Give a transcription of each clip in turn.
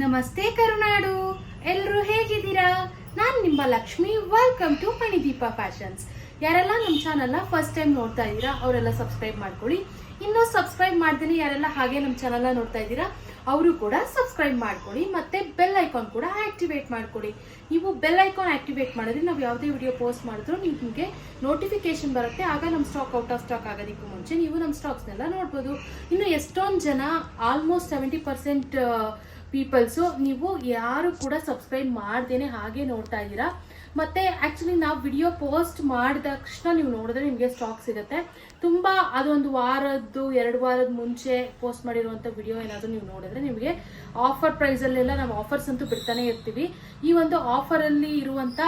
ನಮಸ್ತೆ ಕರುನಾಡು. ಎಲ್ಲರೂ ಹೇಗಿದ್ದೀರಾ? ನಾನು ನಿಮ್ಮ Lakshmi. Welcome to Manideepa fashions ಯಾರೆಲ್ಲ ನಮ್ಮ ಚಾನಲ್ನ ಫಸ್ಟ್ ಟೈಮ್ ನೋಡ್ತಾ ಇದ್ದೀರಾ, ಅವರೆಲ್ಲ ಸಬ್ಸ್ಕ್ರೈಬ್ ಮಾಡ್ಕೊಳ್ಳಿ. ಇನ್ನೂ ಸಬ್ಸ್ಕ್ರೈಬ್ ಮಾಡ್ತೀನಿ ಯಾರೆಲ್ಲ ಹಾಗೆ ನಮ್ಮ ಚಾನಲ್ನ ನೋಡ್ತಾ ಇದ್ದೀರಾ, ಅವರು ಕೂಡ ಸಬ್ಸ್ಕ್ರೈಬ್ ಮಾಡ್ಕೊಳ್ಳಿ ಮತ್ತೆ ಬೆಲ್ ಐಕಾನ್ ಕೂಡ ಆಕ್ಟಿವೇಟ್ ಮಾಡ್ಕೊಳ್ಳಿ. ನೀವು ಬೆಲ್ ಐಕಾನ್ ಆಕ್ಟಿವೇಟ್ ಮಾಡಿದ್ರೆ ನಾವು ಯಾವುದೇ ವಿಡಿಯೋ ಪೋಸ್ಟ್ ಮಾಡಿದ್ರು ನಿಮಗೆ ನೋಟಿಫಿಕೇಶನ್ ಬರುತ್ತೆ. ಆಗ ನಮ್ಮ ಸ್ಟಾಕ್ ಔಟ್ ಆಫ್ ಸ್ಟಾಕ್ ಆಗೋದಕ್ಕೂ ಮುಂಚೆ ನೀವು ನಮ್ಮ ಸ್ಟಾಕ್ಸ್ನೆಲ್ಲ ನೋಡ್ಬೋದು. ಇನ್ನು ಎಷ್ಟೊಂದು ಜನ ಆಲ್ಮೋಸ್ಟ್ ಸೆವೆಂಟಿ ಪರ್ಸೆಂಟ್ ಪೀಪಲ್ಸು ನೀವು ಯಾರು ಕೂಡ ಸಬ್ಸ್ಕ್ರೈಬ್ ಮಾಡ್ದೇನೆ ಹಾಗೆ ನೋಡ್ತಾ ಇದ್ದೀರಾ. ಮತ್ತೆ ಆಕ್ಚುಲಿ ನಾವು ವಿಡಿಯೋ ಪೋಸ್ಟ್ ಮಾಡಿದ ತಕ್ಷಣ ನೀವು ನೋಡಿದ್ರೆ ನಿಮಗೆ ಸ್ಟಾಕ್ ಸಿಗುತ್ತೆ. ತುಂಬ ಅದೊಂದು ವಾರದ್ದು, ಎರಡು ವಾರದ ಮುಂಚೆ ಪೋಸ್ಟ್ ಮಾಡಿರುವಂಥ ವಿಡಿಯೋ ಏನಾದರೂ ನೀವು ನೋಡಿದ್ರೆ ನಿಮಗೆ ಆಫರ್ ಪ್ರೈಸಲ್ಲೆಲ್ಲ ನಾವು ಆಫರ್ಸ್ ಅಂತೂ ಬಿಡ್ತಾನೆ ಇರ್ತೀವಿ. ಈ ಒಂದು ಆಫರಲ್ಲಿ ಇರುವಂಥ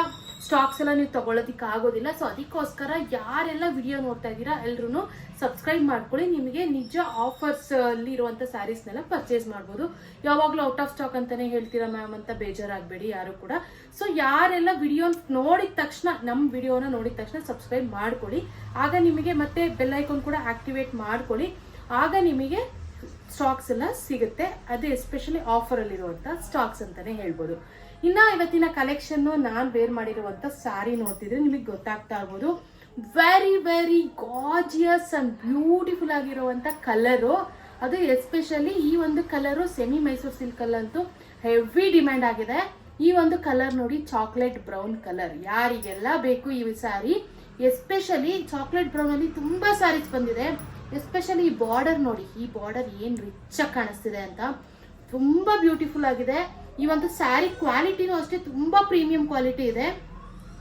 ಸ್ಟಾಕ್ಸ್ ಎಲ್ಲ ನೀವು ತಗೊಳ್ಳೋದಕ್ಕೆ ಆಗೋದಿಲ್ಲ. ಸೊ ಅದಕ್ಕೋಸ್ಕರ ಯಾರೆಲ್ಲ ವಿಡಿಯೋ ನೋಡ್ತಾ ಇದ್ದೀರಾ ಎಲ್ಲರೂ ಸಬ್ಸ್ಕ್ರೈಬ್ ಮಾಡ್ಕೊಳ್ಳಿ. ನಿಮಗೆ ನಿಜ ಆಫರ್ಸ್ ಅಲ್ಲಿ ಇರುವಂಥ ಸ್ಯಾರೀಸ್ನೆಲ್ಲ ಪರ್ಚೇಸ್ ಮಾಡ್ಬೋದು. ಯಾವಾಗಲೂ ಔಟ್ ಆಫ್ ಸ್ಟಾಕ್ ಅಂತಾನೆ ಹೇಳ್ತೀರಾ ಮ್ಯಾಮ್ ಅಂತ ಬೇಜಾರಾಗಬೇಡಿ, ಯಾರು ಕೂಡ. ಸೊ ಯಾರೆಲ್ಲ ವಿಡಿಯೋ ನೋಡಿದ ತಕ್ಷಣ ನಮ್ಮ ವಿಡಿಯೋನ ನೋಡಿದ ತಕ್ಷಣ ಸಬ್ಸ್ಕ್ರೈಬ್ ಮಾಡ್ಕೊಳ್ಳಿ. ಆಗ ನಿಮಗೆ ಮತ್ತೆ ಬೆಲ್ ಐಕಾನ್ ಕೂಡ ಆಕ್ಟಿವೇಟ್ ಮಾಡ್ಕೊಳ್ಳಿ. ಆಗ ನಿಮಗೆ ಸ್ಟಾಕ್ಸ್ ಎಲ್ಲ ಸಿಗುತ್ತೆ. ಅದು ಎಸ್ಪೆಷಲಿ ಆಫರ್ ಆಫರಲ್ಲಿರುವಂಥ ಸ್ಟಾಕ್ಸ್ ಅಂತಾನೆ ಹೇಳ್ಬೋದು. ಇನ್ನ ಇವತ್ತಿನ ಕಲೆಕ್ಷನ್ ನಾನು ವೇರ್ ಮಾಡಿರುವಂಥ ಸ್ಯಾರಿ ನೋಡ್ತಿದ್ರೆ ನಿಮಗೆ ಗೊತ್ತಾಗ್ತಾ ಇರ್ಬೋದು. Very very gorgeous and beautiful ಆಗಿರುವಂಥ ಕಲರು ಅದು ಎಸ್ಪೆಷಲಿ ಈ ಒಂದು ಕಲರು ಸೆಮಿ ಮೈಸೂರು ಸಿಲ್ಕ್ ಅಂತೂ ಹೆವಿ ಡಿಮ್ಯಾಂಡ್ ಆಗಿದೆ. ಈ ಒಂದು ಕಲರ್ ನೋಡಿ ಚಾಕ್ಲೇಟ್ ಬ್ರೌನ್ ಕಲರ್ ಯಾರಿಗೆಲ್ಲ ಬೇಕು ಈ ಸ್ಯಾರಿ ಎಸ್ಪೆಷಲಿ ಚಾಕ್ಲೇಟ್ ಬ್ರೌನ್ ಅಲ್ಲಿ ತುಂಬಾ ಸ್ಯಾರೀಸ್ ಬಂದಿದೆ. ಎಸ್ಪೆಷಲಿ ಈ ಬಾರ್ಡರ್ ನೋಡಿ, ಈ ಬಾರ್ಡರ್ ಏನ್ ರಿಚ್ ಕಾಣಿಸ್ತಿದೆ ಅಂತ. ತುಂಬಾ ಬ್ಯೂಟಿಫುಲ್ ಆಗಿದೆ. ಈ ಒಂದು ಸ್ಯಾರಿ ಕ್ವಾಲಿಟಿನೂ ಅಷ್ಟೇ ತುಂಬಾ ಪ್ರೀಮಿಯಂ ಕ್ವಾಲಿಟಿ ಇದೆ.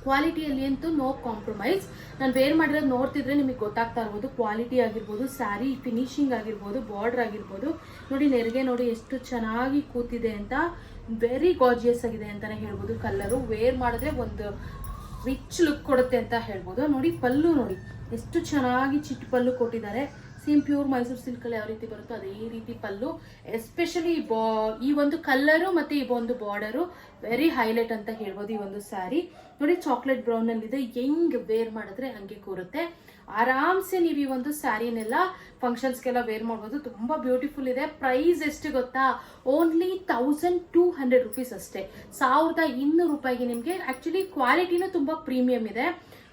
ಕ್ವಾಲಿಟಿಯಲ್ಲಿ ಅಂತೂ ನೋ ಕಾಂಪ್ರಮೈಸ್. ನಾನು ವೇರ್ ಮಾಡಿರೋದು ನೋಡ್ತಿದ್ರೆ ನಿಮಗೆ ಗೊತ್ತಾಗ್ತಾ ಇರ್ಬೋದು, ಕ್ವಾಲಿಟಿ ಆಗಿರ್ಬೋದು, ಸ್ಯಾರಿ ಫಿನಿಶಿಂಗ್ ಆಗಿರ್ಬೋದು ಬಾರ್ಡರ್ ಆಗಿರ್ಬೋದು. ನೋಡಿ, ನೆರಿಗೆ ನೋಡಿ ಎಷ್ಟು ಚೆನ್ನಾಗಿ ಕೂತಿದೆ ಅಂತ ವೆರಿ ಗಾಜಿಯಸ್ ಆಗಿದೆ ಅಂತಾನೆ ಹೇಳ್ಬೋದು. ಕಲ್ಲರು ವೇರ್ ಮಾಡಿದ್ರೆ ಒಂದು ರಿಚ್ ಲುಕ್ ಕೊಡುತ್ತೆ ಅಂತ ಹೇಳ್ಬೋದು. ನೋಡಿ, ಪಲ್ಲು ನೋಡಿ, ಎಷ್ಟು ಚೆನ್ನಾಗಿ ಚಿಟ್ಟು ಪಲ್ಲು ಕೊಟ್ಟಿದ್ದಾರೆ. ಸೇಮ್ ಪ್ಯೂರ್ ಮೈಸೂರು ಸಿಲ್ಕ್ ಅಲ್ಲಿ ಯಾವ ರೀತಿ ಬರುತ್ತೋ ಅದೇ ರೀತಿ ಪಲ್ಲು ಎಸ್ಪೆಷಲಿ ಬಾ, ಈ ಒಂದು ಕಲ್ಲರು ಮತ್ತೆ ಈ ಒಂದು ಬಾರ್ಡರು ವೆರಿ ಹೈಲೈಟ್ ಅಂತ ಹೇಳ್ಬೋದು ಈ ಒಂದು ಸ್ಯಾರಿ ನೋಡಿ ಚಾಕ್ಲೇಟ್ ಇದೆ ಹೆಂಗ್ ವೇರ್ ಮಾಡಿದ್ರೆ ಹಂಗೆ ಕೂರುತ್ತೆ. ಆರಾಮ್ಸೆ ನೀವು ಈ ಒಂದು ಸ್ಯಾರಿನೆಲ್ಲ ಫಂಕ್ಷನ್ಸ್ಗೆಲ್ಲ ವೇರ್ ಮಾಡ್ಬೋದು. ತುಂಬಾ ಬ್ಯೂಟಿಫುಲ್ ಇದೆ. ಪ್ರೈಸ್ ಎಷ್ಟು ಗೊತ್ತಾ? Only thousand two hundred rupees ಅಷ್ಟೇ. ಸಾವಿರದ ಇನ್ನೂರು ರೂಪಾಯಿಗೆ ನಿಮಗೆ ಆಕ್ಚುಲಿ ಕ್ವಾಲಿಟಿನೂ ತುಂಬಾ ಪ್ರೀಮಿಯಂ ಇದೆ.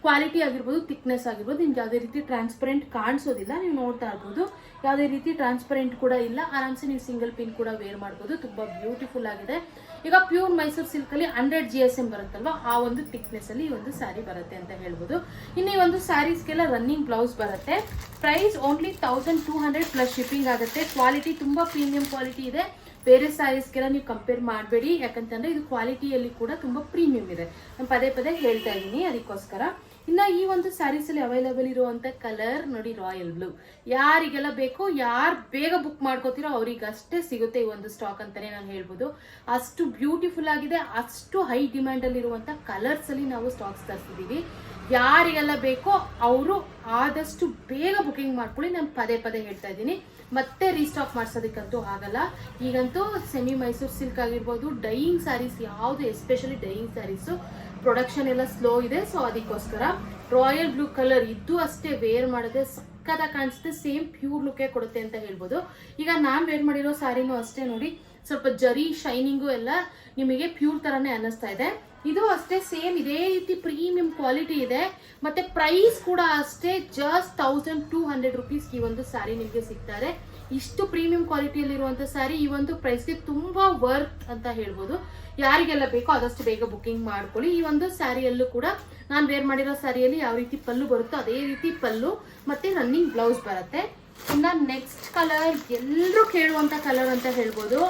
ಕ್ವಾಲಿಟಿ ಆಗಿರ್ಬೋದು ತಿಕ್ನೆಸ್ ಆಗಿರ್ಬೋದು, ನಿಮ್ಗೆ ಯಾವುದೇ ರೀತಿ ಟ್ರಾನ್ಸ್ಪರೆಂಟ್ ಕಾಣಿಸೋದಿಲ್ಲ. ನೀವು ನೋಡ್ತಾ ಇರ್ಬೋದು. ಯಾವುದೇ ರೀತಿ ಟ್ರಾನ್ಸ್ಪರೆಂಟ್ ಕೂಡ ಇಲ್ಲ. ಆರಾಮ್ಸೆ ನೀವು ಸಿಂಗಲ್ ಪಿನ್ ಕೂಡ ವೇರ್ ಮಾಡ್ಬೋದು. ತುಂಬ ಬ್ಯೂಟಿಫುಲ್ ಆಗಿದೆ. ಈಗ ಪ್ಯೂರ್ ಮೈಸೂರು ಸಿಲ್ಕ್ ಅಲ್ಲಿ ಹಂಡ್ರೆಡ್ ಜಿ ಎಸ್ ಎಂ ಬರುತ್ತಲ್ವಾ? ಆ ಒಂದು ತಿಕ್ನೆಸ್ ಅಲ್ಲಿ ಈ ಒಂದು ಸ್ಯಾರಿ ಬರುತ್ತೆ ಅಂತ ಹೇಳ್ಬೋದು. ಇನ್ನು ಈ ಒಂದು ಸ್ಯಾರೀಸ್ಗೆಲ್ಲ ರನ್ನಿಂಗ್ ಬ್ಲೌಸ್ ಬರುತ್ತೆ. Price only thousand two hundred plus shipping ಆಗುತ್ತೆ. ಕ್ವಾಲಿಟಿ ತುಂಬ ಪ್ರೀಮಿಯಂ ಕ್ವಾಲಿಟಿ ಇದೆ. ಬೇರೆ ಸ್ಯಾರೀಸ್ಗೆಲ್ಲ ನೀವು ಕಂಪೇರ್ ಮಾಡಬೇಡಿ. ಯಾಕಂತಂದ್ರೆ ಇದು ಕ್ವಾಲಿಟಿಯಲ್ಲಿ ಕೂಡ ತುಂಬ ಪ್ರೀಮಿಯಂ ಇದೆ. ನಾನು ಪದೇ ಪದೇ ಹೇಳ್ತಾ ಇದ್ದೀನಿ. ಅದಕ್ಕೋಸ್ಕರ ಇನ್ನ ಈ ಒಂದು ಸ್ಯಾರೀಸ್ ಅಲ್ಲಿ ಅವೈಲೇಬಲ್ ಇರುವಂತ ಕಲರ್ ನೋಡಿ ರಾಯಲ್ ಬ್ಲೂ ಯಾರಿಗೆಲ್ಲ ಬೇಕೋ, ಯಾರು ಬೇಗ ಬುಕ್ ಮಾಡ್ಕೋತಿರೋ ಅವ್ರಿಗೆ ಅಷ್ಟೇ ಸಿಗುತ್ತೆ ಈ ಒಂದು ಸ್ಟಾಕ್ ಅಂತಾನೆ ನಾನು ಹೇಳ್ಬೋದು. ಅಷ್ಟು ಬ್ಯೂಟಿಫುಲ್ ಆಗಿದೆ, ಅಷ್ಟು ಹೈ ಡಿಮ್ಯಾಂಡ್ ಅಲ್ಲಿ ಇರುವಂತ ಕಲರ್ಸ್ ಅಲ್ಲಿ ನಾವು ಸ್ಟಾಕ್ಸ್ ತರಿಸಿದೀವಿ. ಯಾರಿಗೆಲ್ಲ ಬೇಕೋ ಅವರು ಆದಷ್ಟು ಬೇಗ ಬುಕಿಂಗ್ ಮಾಡ್ಕೊಳ್ಳಿ, ನಾನು ಪದೇ ಪದೇ ಹೇಳ್ತಾ ಇದ್ದೀನಿ. ಮತ್ತೆ ರೀಸ್ಟಾಕ್ ಮಾಡ್ಸೋದಕ್ಕಂತೂ ಆಗಲ್ಲ. ಈಗಂತೂ ಸೆಮಿ ಮೈಸೂರು ಸಿಲ್ಕ್ ಆಗಿರ್ಬೋದು ಡೈಯಿಂಗ್ ಸ್ಯಾರೀಸ್ ಯಾವುದು ಎಸ್ಪೆಷಲಿ ಡೈಯಿಂಗ್ ಸ್ಯಾರೀಸು ಪ್ರೊಡಕ್ಷನ್ ಎಲ್ಲ ಸ್ಲೋ ಇದೆ ಸೊ ಅದಕ್ಕೋಸ್ಕರ ರಾಯಲ್ ಬ್ಲೂ ಕಲರ್ ಇದ್ದು ಅಷ್ಟೇ ವೇರ್ ಮಾಡಿದ್ರೆ ಸಕ್ಕತ್ತಾಗಿ ಕಾಣಿಸುತ್ತೆ ಸೇಮ್ ಪ್ಯೂರ್ ಲುಕ್ಕೇ ಕೊಡುತ್ತೆ ಅಂತ ಹೇಳ್ಬೋದು. ಈಗ ನಾನು ವೇರ್ ಮಾಡಿರೋ ಸ್ಯಾರಿನೂ ಅಷ್ಟೇ ನೋಡಿ, ಸ್ವಲ್ಪ ಜರಿ ಶೈನಿಂಗು ಎಲ್ಲ ನಿಮಗೆ ಪ್ಯೂರ್ ಥರನೇ ಅನ್ನಿಸ್ತಾ ಇದೆ. ಇದು ಅಷ್ಟೇ ಸೇಮ್ ಇದೇ ರೀತಿ ಪ್ರೀಮಿಯಂ ಕ್ವಾಲಿಟಿ ಇದೆ, ಮತ್ತೆ ಪ್ರೈಸ್ ಕೂಡ ಅಷ್ಟೇ just thousand two hundred rupees ಈ ಒಂದು ಸ್ಯಾರಿ ನಿಮಗೆ ಸಿಗ್ತಾರೆ. ಇಷ್ಟು ಪ್ರೀಮಿಯಂ ಕ್ವಾಲಿಟಿಯಲ್ಲಿರುವಂಥ ಸ್ಯಾರಿ ಈ ಒಂದು ಪ್ರೈಸ್ಗೆ ತುಂಬಾ ವರ್ತ್ ಅಂತ ಹೇಳ್ಬೋದು. ಯಾರಿಗೆಲ್ಲ ಬೇಕೋ ಆದಷ್ಟು ಬೇಗ ಬುಕ್ಕಿಂಗ್ ಮಾಡ್ಕೊಳ್ಳಿ. ಈ ಒಂದು ಸ್ಯಾರಿಯಲ್ಲೂ ಕೂಡ ನಾನು ವೇರ್ ಮಾಡಿರೋ ಸ್ಯಾರಿಯಲ್ಲಿ ಯಾವ ರೀತಿ ಪಲ್ಲು ಬರುತ್ತೋ ಅದೇ ರೀತಿ ಪಲ್ಲು ಮತ್ತೆ ರನ್ನಿಂಗ್ ಬ್ಲೌಸ್ ಬರುತ್ತೆ. ಇನ್ನು ನೆಕ್ಸ್ಟ್ ಕಲರ್ ಎಲ್ಲರೂ ಕೇಳುವಂತ ಕಲರ್ ಅಂತ ಹೇಳ್ಬೋದು.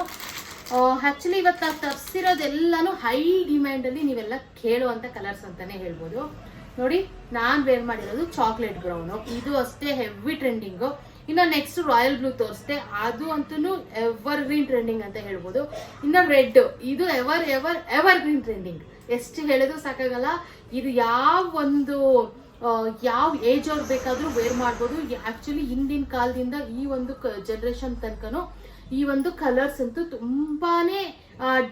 ಆ್ಯಕ್ಚುಲಿ ಇವತ್ತು ನಾವು ತರಿಸಿರೋದೆಲ್ಲಾನು ಹೈ ಡಿಮ್ಯಾಂಡ್ ಅಲ್ಲಿ ನೀವೆಲ್ಲ ಕೇಳುವಂತ ಕಲರ್ಸ್ ಅಂತಾನೆ ಹೇಳ್ಬೋದು. ನೋಡಿ, ನಾನು ವೇರ್ ಮಾಡಿರೋದು ಚಾಕ್ಲೇಟ್ ಬ್ರೌನು ಇದು ಅಷ್ಟೇ ಹೆವಿ ಟ್ರೆಂಡಿಂಗು ಇನ್ನು ನೆಕ್ಸ್ಟ್ ರಾಯಲ್ ಬ್ಲೂ ತೋರಿಸ್ದೆ. ಅದು ಅಂತೂ ಎವರ್ ಗ್ರೀನ್ ಟ್ರೆಂಡಿಂಗ್ ಅಂತ ಹೇಳ್ಬೋದು. ಇನ್ನು ರೆಡ್ ಇದು ever ever ever green trending ಎಷ್ಟು ಹೇಳೋದು ಸಾಕಾಗಲ್ಲ. ಇದು ಯಾವ ಒಂದು ಯಾವ ಏಜ್ ಅವ್ರು ಬೇಕಾದ್ರೂ ವೇರ್ ಮಾಡ್ಬೋದು. ಆಕ್ಚುಲಿ ಹಿಂದಿನ ಕಾಲದಿಂದ ಈ ಒಂದು ಜನರೇಷನ್ ತನಕನೂ ಈ ಒಂದು ಕಲರ್ಸ್ ಅಂತೂ ತುಂಬಾನೇ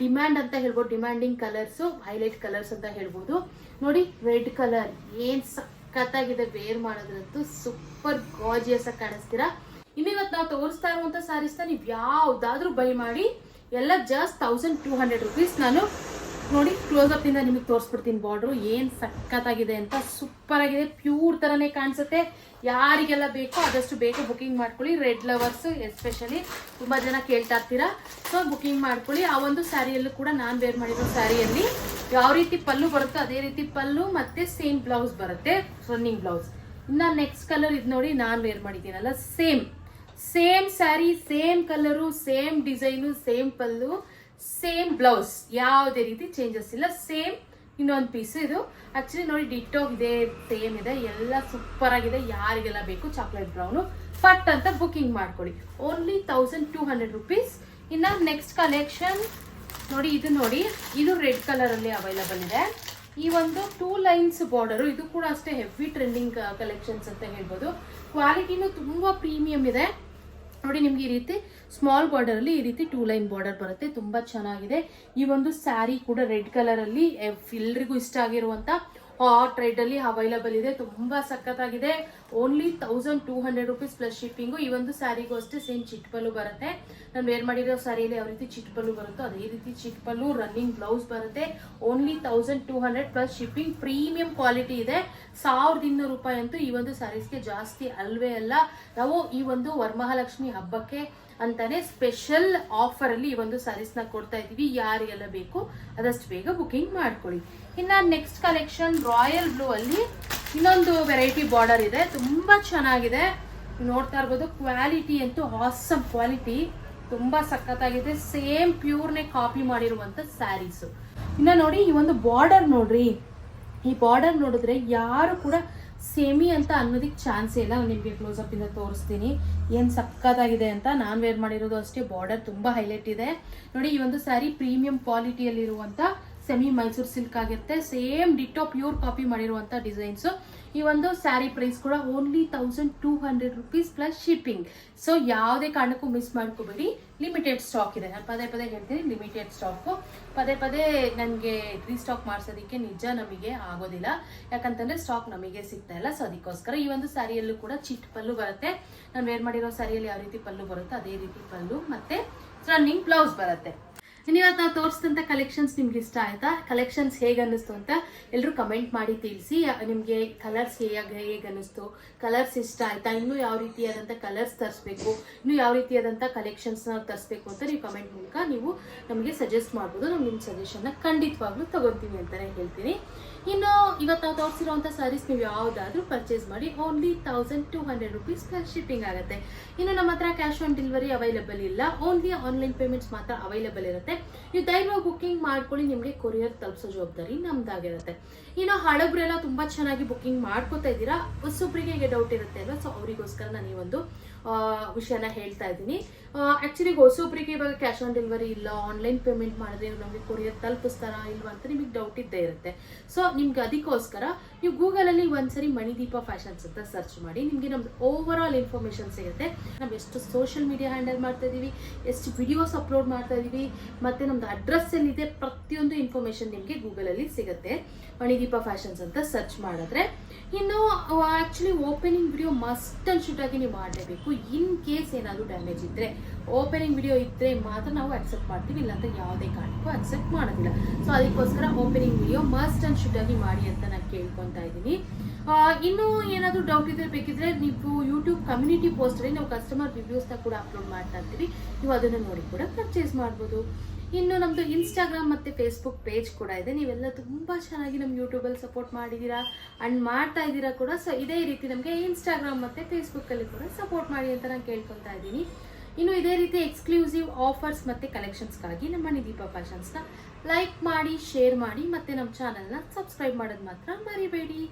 ಡಿಮ್ಯಾಂಡ್ ಅಂತ ಹೇಳ್ಬೋದು. ಡಿಮ್ಯಾಂಡಿಂಗ್ ಕಲರ್ಸ್ ಹೈಲೈಟ್ ಕಲರ್ಸ್ ಅಂತ ಹೇಳ್ಬೋದು. ನೋಡಿ ರೆಡ್ ಕಲರ್ ಏನ್ ಸಖತ್ತಾಗಿದೆ ವೇರ್ ಮಾಡೋದ್ರಂತೂ ಸೂಪರ್ ಗಾಜಿಯಸ್ ಆಗಿ ಕಾಣಿಸ್ತೀರಾ? ಇನ್ನಿವತ್ತು ನಾವು ತೋರಿಸ್ತಾ ಇರುವಂತ ಸ್ಯಾರೀಸ್ನ ನೀವು ಯಾವ್ದಾದ್ರೂ ಬೈ ಮಾಡಿ, ಎಲ್ಲ just thousand two hundred rupees ನಾನು ನೋಡಿ ಕ್ಲೋಸ್ ಅಪ್ ಇಂದ ನಿಮಗೆ ತೋರಿಸ್ಬಿಡ್ತೀನಿ ಬಾರ್ಡ್ರು ಏನ್ ಸಖತ್ತಾಗಿದೆ ಅಂತ ಸೂಪರ್ ಆಗಿದೆ. ಪ್ಯೂರ್ ಥರನೇ ಕಾಣಿಸುತ್ತೆ. ಯಾರಿಗೆಲ್ಲ ಬೇಕೋ ಆದಷ್ಟು ಬೇಗ ಬುಕಿಂಗ್ ಮಾಡ್ಕೊಳ್ಳಿ. ರೆಡ್ ಲವರ್ಸ್ ಎಸ್ಪೆಷಲಿ ತುಂಬಾ ಜನ ಕೇಳ್ತಾ ಇರ್ತೀರಾ. ಸೊ ಬುಕಿಂಗ್ ಮಾಡ್ಕೊಳ್ಳಿ. ಆ ಒಂದು ಸ್ಯಾರಿಯಲ್ಲೂ ಕೂಡ ನಾನು ವೇರ್ ಮಾಡಿರೋ ಸ್ಯಾರಿಯಲ್ಲಿ ಯಾವ ರೀತಿ ಪಲ್ಲು ಬರುತ್ತೋ ಅದೇ ರೀತಿ ಪಲ್ಲು ಮತ್ತೆ ಸೇಮ್ ಬ್ಲೌಸ್ ಬರುತ್ತೆ. ರನ್ನಿಂಗ್ ಬ್ಲೌಸ್ ಇನ್ನ ನೆಕ್ಸ್ಟ್ ಕಲರ್ ಇದು ನೋಡಿ ನಾನು wear ಮಾಡಿದ್ದೀನಲ್ಲ same same sari same colour same design same ಪಲ್ಲು. ಸೇಮ್ ಬ್ಲೌಸ್ ಯಾವುದೇ ರೀತಿ ಚೇಂಜಸ್ ಇಲ್ಲ. ಸೇಮ್ ಇನ್ನೊಂದು ಪೀಸ್ ಇದು. ಆಕ್ಚುಲಿ ನೋಡಿ ಡಿಟ್ಟೋ ಇದೆ ಸೇಮ್ ಇದೆ. ಎಲ್ಲ ಸೂಪರ್ ಆಗಿದೆ. ಯಾರಿಗೆಲ್ಲ ಬೇಕು ಚಾಕ್ಲೇಟ್ ಬ್ರೌನು ಫಟ್ ಅಂತ ಬುಕಿಂಗ್ ಮಾಡ್ಕೊಳ್ಳಿ. Only thousand two hundred rupees ಇನ್ನು ನೆಕ್ಸ್ಟ್ ಕಲೆಕ್ಷನ್ ನೋಡಿ ಇದು ನೋಡಿ. ಇದು ರೆಡ್ ಕಲರಲ್ಲಿ ಅವೈಲಬಲ್ ಇದೆ. ಈ ಒಂದು ಟೂ ಲೈನ್ಸ್ ಬಾರ್ಡರು ಇದು ಕೂಡ ಅಷ್ಟೇ ಹೆವಿ ಟ್ರೆಂಡಿಂಗ್ ಕಲೆಕ್ಷನ್ಸ್ ಅಂತ ಹೇಳ್ಬೋದು. ಕ್ವಾಲಿಟಿನೂ ತುಂಬ ಪ್ರೀಮಿಯಂ ಇದೆ. ನೋಡಿ ನಿಮ್ಗೆ ಈ ರೀತಿ ಸ್ಮಾಲ್ ಬಾರ್ಡರ್ ಅಲ್ಲಿ ಈ ರೀತಿ ಟೂ ಲೈನ್ ಬಾರ್ಡರ್ ಬರುತ್ತೆ, ತುಂಬಾ ಚೆನ್ನಾಗಿದೆ. ಈ ಒಂದು ಸ್ಯಾರಿ ಕೂಡ ರೆಡ್ ಕಲರ್ ಅಲ್ಲಿ ಎಲ್ರಿಗೂ ಇಷ್ಟ ಆಗಿರುವಂತ ಹಾಟ್ ರೆಡಲ್ಲಿ ಅವೈಲಬಲ್ ಇದೆ. ತುಂಬಾ ಸಖತ್ತಾಗಿದೆ. Only thousand two hundred rupees plus shipping ಈ ಒಂದು ಸ್ಯಾರಿಗೂ ಅಷ್ಟೇ ಸೇಮ್ ಚಿಟ್ಪಲ್ಲು ಬರುತ್ತೆ. ನಾನು ವೇರ್ ಮಾಡಿರೋ ಸ್ಯಾರಿಯಲ್ಲಿ ಯಾವ ರೀತಿ ಚಿಟ್ಪಲ್ಲು ಬರುತ್ತೋ ಅದೇ ರೀತಿ ಚಿಟ್ಪಲ್ಲು ರನ್ನಿಂಗ್ ಬ್ಲೌಸ್ ಬರುತ್ತೆ. Only thousand two hundred plus shipping premium quality ಇದೆ. ಸಾವಿರದ ಇನ್ನೂರು ರೂಪಾಯಿ ಅಂತೂ ಈ ಒಂದು ಸ್ಯಾರೀಸ್ಗೆ ಜಾಸ್ತಿ ಅಲ್ವೇ ಅಲ್ಲ. ನಾವು ಈ ಒಂದು ವರಮಹಾಲಕ್ಷ್ಮಿ ಹಬ್ಬಕ್ಕೆ ಅಂತಾನೆ ಸ್ಪೆಷಲ್ ಆಫರ್ ಅಲ್ಲಿ ಈ ಒಂದು ಸ್ಯಾರೀಸ್ನ ಕೊಡ್ತಾ ಇದೀವಿ ಯಾರಿಗೆಲ್ಲ ಬೇಕು ಅದಷ್ಟು ಬೇಗ ಬುಕಿಂಗ್ ಮಾಡ್ಕೊಳ್ಳಿ. ಇನ್ನ ನೆಕ್ಸ್ಟ್ ಕಲೆಕ್ಷನ್ ರಾಯಲ್ ಬ್ಲೂ ಅಲ್ಲಿ ಇನ್ನೊಂದು ವೆರೈಟಿ ಬಾರ್ಡರ್ ಇದೆ. ತುಂಬಾ ಚೆನ್ನಾಗಿದೆ. ನೋಡ್ತಾ ಇರ್ಬೋದು ಕ್ವಾಲಿಟಿ ಅಂತೂ ಆಸಮ್ ಕ್ವಾಲಿಟಿ ತುಂಬಾ ಸಖತ್ತಾಗಿದೆ. ಸೇಮ್ ಪ್ಯೂರ್ನೆ ಕಾಪಿ ಮಾಡಿರುವಂತ ಸ್ಯಾರೀಸು ಇನ್ನ ನೋಡಿ ಈ ಒಂದು ಬಾರ್ಡರ್ ನೋಡ್ರಿ. ಈ ಬಾರ್ಡರ್ ನೋಡಿದ್ರೆ ಯಾರು ಕೂಡ ಸೇಮಿ ಅಂತ ಅನ್ನೋದಕ್ಕೆ ಚಾನ್ಸೇ ಇಲ್ಲ. ನಿಮಗೆ ಕ್ಲೋಸ್ ಅಪ್ ಇಂದ ತೋರಿಸ್ತೀನಿ. ಏನು ಸಕ್ಕತ್ತಾಗಿದೆ ಅಂತ ನಾನು ವೇರ್ ಮಾಡಿರೋದು ಅಷ್ಟೇ. ಬಾರ್ಡರ್ ತುಂಬಾ ಹೈಲೈಟ್ ಇದೆ. ನೋಡಿ, ಈ ಒಂದು ಸ್ಯಾರಿ ಪ್ರೀಮಿಯಂ ಕ್ವಾಲಿಟಿಯಲ್ಲಿರುವಂತ ಸೆಮಿ ಮೈಸೂರು ಸಿಲ್ಕ್ ಆಗಿರುತ್ತೆ. ಸೇಮ್ ಡಿಟೋ ಪ್ಯೂರ್ ಕಾಪಿ ಮಾಡಿರುವಂತ ಡಿಸೈನ್ಸ್ ಈ ಒಂದು ಸ್ಯಾರಿ ಪ್ರೈಸ್ ಕೂಡ only thousand two hundred rupees plus shipping so ಯಾವುದೇ ಕಾರಣಕ್ಕೂ ಮಿಸ್ ಮಾಡ್ಕೋಬೇಡಿ. ಲಿಮಿಟೆಡ್ ಸ್ಟಾಕ್ ಇದೆ. ನಾನು ಪದೇ ಪದೇ ಹೇಳ್ತೀನಿ ಲಿಮಿಟೆಡ್ ಸ್ಟಾಕು ಪದೇ ಪದೇ ನನಗೆ ರೀಸ್ಟಾಕ್ ಮಾಡಿಸೋದಕ್ಕೆ ನಿಜ ನಮಗೆ ಆಗೋದಿಲ್ಲ. ಯಾಕಂತಂದ್ರೆ ಸ್ಟಾಕ್ ನಮಗೆ ಸಿಗ್ತಾ ಇಲ್ಲ. ಸೊ ಅದಕ್ಕೋಸ್ಕರ ಈ ಒಂದು ಸ್ಯಾರಿಯಲ್ಲೂ ಕೂಡ ಚಿಟ್ ಪಲ್ಲು ಬರುತ್ತೆ. ನಾನು ವೇರ್ ಮಾಡಿರೋ ಸ್ಯಾರಿಯಲ್ಲಿ ಯಾವ ರೀತಿ ಪಲ್ಲು ಬರುತ್ತೋ ಅದೇ ರೀತಿ ಪಲ್ಲು ಮತ್ತೆ ರನ್ನಿಂಗ್ ಬ್ಲೌಸ್ ಬರುತ್ತೆ. ಇನ್ನು ಇವತ್ತು ನಾವು ತೋರಿಸಿದಂಥ ಕಲೆಕ್ಷನ್ಸ್ ನಿಮ್ಗೆ ಇಷ್ಟ ಆಯ್ತಾ? ಕಲೆಕ್ಷನ್ಸ್ ಹೇಗೆ ಅನ್ನಿಸ್ತು ಅಂತ ಎಲ್ಲರೂ ಕಮೆಂಟ್ ಮಾಡಿ ತಿಳಿಸಿ. ನಿಮಗೆ ಕಲರ್ಸ್ ಹೇಗೆ ಹೇಗೆ ಅನ್ನಿಸ್ತು? ಕಲರ್ಸ್ ಇಷ್ಟ ಆಯ್ತಾ? ಇನ್ನೂ ಯಾವ ರೀತಿಯಾದಂಥ ಕಲರ್ಸ್ ತರಿಸ್ಬೇಕು? ಇನ್ನೂ ಯಾವ ರೀತಿಯಾದಂಥ ಕಲೆಕ್ಷನ್ಸ್ನ ತರಿಸ್ಬೇಕು ಅಂತ ನೀವು ಕಮೆಂಟ್ ಮೂಲಕ ನೀವು ನಮಗೆ ಸಜೆಸ್ಟ್ ಮಾಡ್ಬೋದು. ನಾವು ನಿಮ್ಮ ಸಜೆಷನ್ನ ಖಂಡಿತವಾಗ್ಲೂ ತಗೊತೀವಿ ಅಂತಲೇ ಹೇಳ್ತೀನಿ. ಇನ್ನು ಇವತ್ತು ನಾವು ತೋರಿಸಿರುವಂಥ ಸ್ಯಾರೀಸ್ ನೀವು ಯಾವುದಾದ್ರೂ ಪರ್ಚೇಸ್ ಮಾಡಿ only thousand two hundred rupees plus shipping ಆಗುತ್ತೆ. ಇನ್ನು ನಮ್ಮ ಹತ್ರ ಕ್ಯಾಶ್ ಆನ್ ಡೆಲಿವರಿ ಅವೈಲೇಬಲ್ ಇಲ್ಲ. ಓನ್ಲಿ ಆನ್ಲೈನ್ ಪೇಮೆಂಟ್ಸ್ ಮಾತ್ರ ಅವೈಲೇಬಲ್ ಇರುತ್ತೆ. ನೀವು ಧೈರ್ಯವಾಗಿ ಬುಕ್ಕಿಂಗ್ ಮಾಡ್ಕೊಳ್ಳಿ, ನಿಮಗೆ ಕೊರಿಯರ್ ತಲುಪಿಸೋ ಜವಾಬ್ದಾರಿ ನಮ್ದಾಗಿರುತ್ತೆ. ಇನ್ನು ಹಳಬ್ರೆಲ್ಲ ತುಂಬ ಚೆನ್ನಾಗಿ ಬುಕ್ಕಿಂಗ್ ಮಾಡ್ಕೋತಾ ಇದ್ದೀರಾ. ಹೊಸೊಬ್ರಿಗೆ ಡೌಟ್ ಇರುತ್ತೆ ಅಲ್ವಾ? ಸೊ ಅವರಿಗೋಸ್ಕರ ನಾನು ಈ ಒಂದು ವಿಷಯನ ಹೇಳ್ತಾ ಇದ್ದೀನಿ. ಆಕ್ಚುಲಿ ಹೊಸೊಬ್ರಿಗೆ ಇವಾಗ ಕ್ಯಾಶ್ ಆನ್ ಡೆಲಿವರಿ ಇಲ್ಲ ಆನ್ಲೈನ್ ಪೇಮೆಂಟ್ ಮಾಡಿದ್ರೆ ನಮಗೆ ಕೊರಿಯರ್ ತಲುಪಿಸ್ತಾರಾ ಇಲ್ವಾ ಅಂತ ನಿಮಗೆ ಡೌಟ್ ಇದ್ದೇ ಇರುತ್ತೆ. ಸೊ ನಿಮ್ಗೆ ಅದಕ್ಕೋಸ್ಕರ ನೀವು ಗೂಗಲಲ್ಲಿ ಒಂದ್ಸರಿ ಮಣಿದೀಪ ಫ್ಯಾಷನ್ಸ್ ಅಂತ ಸರ್ಚ್ ಮಾಡಿ, ನಿಮಗೆ ನಮ್ದು ಓವರ್ ಆಲ್ ಇನ್ಫಾರ್ಮೇಷನ್ ಸಿಗುತ್ತೆ. ನಾವು ಎಷ್ಟು ಸೋಷಿಯಲ್ ಮೀಡಿಯಾ ಹ್ಯಾಂಡಲ್ ಮಾಡ್ತಾ ಇದೀವಿ, ಎಷ್ಟು ವಿಡಿಯೋಸ್ ಅಪ್ಲೋಡ್ ಮಾಡ್ತಾ ಇದೀವಿ, ಮತ್ತೆ ನಮ್ದು ಅಡ್ರೆಸ್ ಏನಿದೆ ಪ್ರತಿಯೊಂದು ಇನ್ಫಾರ್ಮೇಷನ್ ನಿಮಗೆ ಗೂಗಲಲ್ಲಿ ಸಿಗುತ್ತೆ. ಮಣಿದೀಪ ಫ್ಯಾಷನ್ಸ್ ಅಂತ ಸರ್ಚ್ ಮಾಡಿದ್ರೆ, ಇನ್ನು actually opening video must and ಶೂಟಾಗಿ ನೀವು ಮಾಡಲೇಬೇಕು. ಇನ್ ಕೇಸ್ ಏನಾದರೂ ಡ್ಯಾಮೇಜ್ ಇದ್ರೆ ಓಪನಿಂಗ್ ವಿಡಿಯೋ ಇದ್ರೆ ಮಾತ್ರ ನಾವು ಅಕ್ಸೆಪ್ಟ್ ಮಾಡ್ತೀವಿ ಅಂತ ಯಾವುದೇ ಕಾರಣಕ್ಕೂ ಅಕ್ಸೆಪ್ಟ್ ಮಾಡೋದಿಲ್ಲ. ಸೊ ಅದಕ್ಕೋಸ್ಕರ opening video must and shoot ಆಗಿ ಮಾಡಿ ಅಂತ ನಾನು ಕೇಳ್ಕೊತಾ ಇದ್ದೀನಿ. ಇನ್ನು ಏನಾದರೂ ಡೌಟ್ ಇದ್ರೆ ಬೇಕಿದ್ರೆ ನೀವು ಯೂಟ್ಯೂಬ್ ಕಮ್ಯುನಿಟಿ ಪೋಸ್ಟಲ್ಲಿ ನಾವು ಕಸ್ಟಮರ್ ರಿವ್ಯೂಸ್ನ ಕೂಡ ಅಪ್ಲೋಡ್ ಮಾಡ್ತಾ ಇರ್ತೀವಿ. ನೀವು ಅದನ್ನು ನೋಡಿ ಕೂಡ ಪರ್ಚೇಸ್ ಮಾಡ್ಬೋದು. ಇನ್ನು ನಮ್ಮದು ಇನ್ಸ್ಟಾಗ್ರಾಮ್ ಮತ್ತು ಫೇಸ್ಬುಕ್ ಪೇಜ್ ಕೂಡ ಇದೆ. ನೀವೆಲ್ಲ ತುಂಬ ಚೆನ್ನಾಗಿ ನಮ್ಮ ಯೂಟ್ಯೂಬಲ್ಲಿ ಸಪೋರ್ಟ್ ಮಾಡಿದ್ದೀರಾ ಆ್ಯಂಡ್ ಮಾಡ್ತಾ ಇದ್ದೀರಾ ಕೂಡ. ಸೊ ಇದೇ ರೀತಿ ನಮಗೆ ಇನ್ಸ್ಟಾಗ್ರಾಮ್ ಮತ್ತು ಫೇಸ್ಬುಕ್ಕಲ್ಲಿ ಕೂಡ ಸಪೋರ್ಟ್ ಮಾಡಿ ಅಂತ ನಾನು ಕೇಳ್ಕೊತಾ ಇದ್ದೀನಿ. ಇನ್ನು ಇದೇ ರೀತಿ ಎಕ್ಸ್ಕ್ಲೂಸಿವ್ ಆಫರ್ಸ್ ಮತ್ತು ಕಲೆಕ್ಷನ್ಸ್ಗಾಗಿ ನಮ್ಮ ನಿದೀಪ ಫ್ಯಾಷನ್ಸ್ನ ಲೈಕ್ ಮಾಡಿ ಶೇರ್ ಮಾಡಿ ಮತ್ತು ನಮ್ಮ ಚಾನಲ್ನ ಸಬ್ಸ್ಕ್ರೈಬ್ ಮಾಡೋದು ಮಾತ್ರ ಮರಿಬೇಡಿ.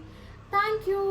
Thank you